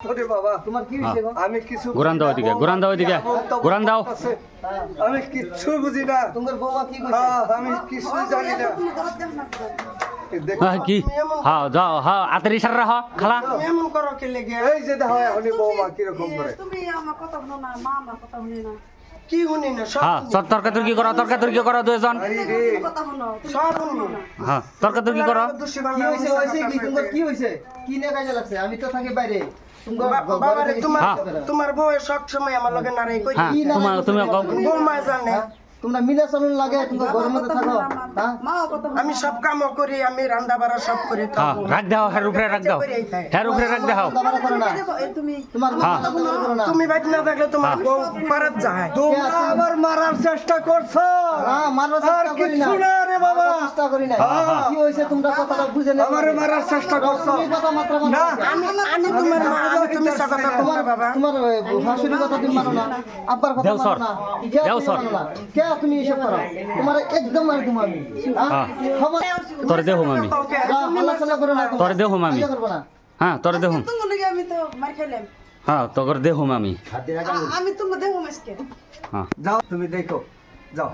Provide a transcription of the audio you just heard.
ওরে বাবা তোমার কি হয়েছে আমি কিছু ঘুরান দাও ওইদিকে, ঘুরান দাও ওইদিকে, ঘুরান দাও। আমি কিচ্ছু বুঝি না। তোমার বৌমা কি কইছে হ্যাঁ, আমি কিছু জানি না। হ্যাঁ কি? হ্যাঁ যাও হ্যাঁ আতের ইশারা হ খালা। এমন করো কে লেগে? এই যে দেখো এখনই বৌমা কীরকম করে। তুমি আমার কথা না মা আমার কথা শুনে না। কি শুনি না? হ্যাঁ সব তর্কা তর্কি করো তর্কা তর্কি করো দুজন সব হ্যাঁ তর্কা তর্কি করো। কি কি তোমার কি হয়েছে কি নিয়ে কাজে লাগছে? আমি তো থাকি বাইরে। তোমার বা- ঘ- বাবারে ঘরে তোমার হ্যাঁ। তোমার বউ সব সময় আমার লগে নারাই কই হ্যাঁ তোমার তুমি বউ মা জানে। হ্যাঁ? তোমরা মিলে চলন লাগে তোমরা ঘরের মধ্যে থাকো। হ্যাঁ? মাও কথা শুনো আমি সব কাম করি আমি রান্না বাড়া সব করি হ্যাঁ রাখ দাও হের উপরে রাখ দাও। হের উপরে রাখ দাও। তুমি তোমার হ্যাঁ। তুমি বাইক না থাকলে তোমার হ্যাঁ। বউ পারাত যায়। তোমরা আবার মারার চেষ্টা করছ। হ্যাঁ মারার চেষ্টা করি না। বাবা। চেষ্টা করি না হ্যাঁ। কি হয়েছে তোমরা কথাটা বুঝে না আমারে মারার চেষ্টা করছ। কথা মাত্র না। আমি আমি তোমার মা আমি তুমি কথা তোমার বাবা। তোমার শাশুড়ি কথা তুমি মানো না। আব্বার কথা মানো না। দেও সর। কে তুমি এসব করো? তোমার একদম মারি তুমি আমি। হ্যাঁ? হ্যাঁ। খবর তোরে দেহ তোমরা। তোরে দেহ না। হ্যাঁ তোরে দেহ আমি তো মার খাইলাম। হ্যাঁ তোর দেহ আমি। আমি তোমার দেহ মাসকে হ্যাঁ। যাও তুমি দেখো। যাও।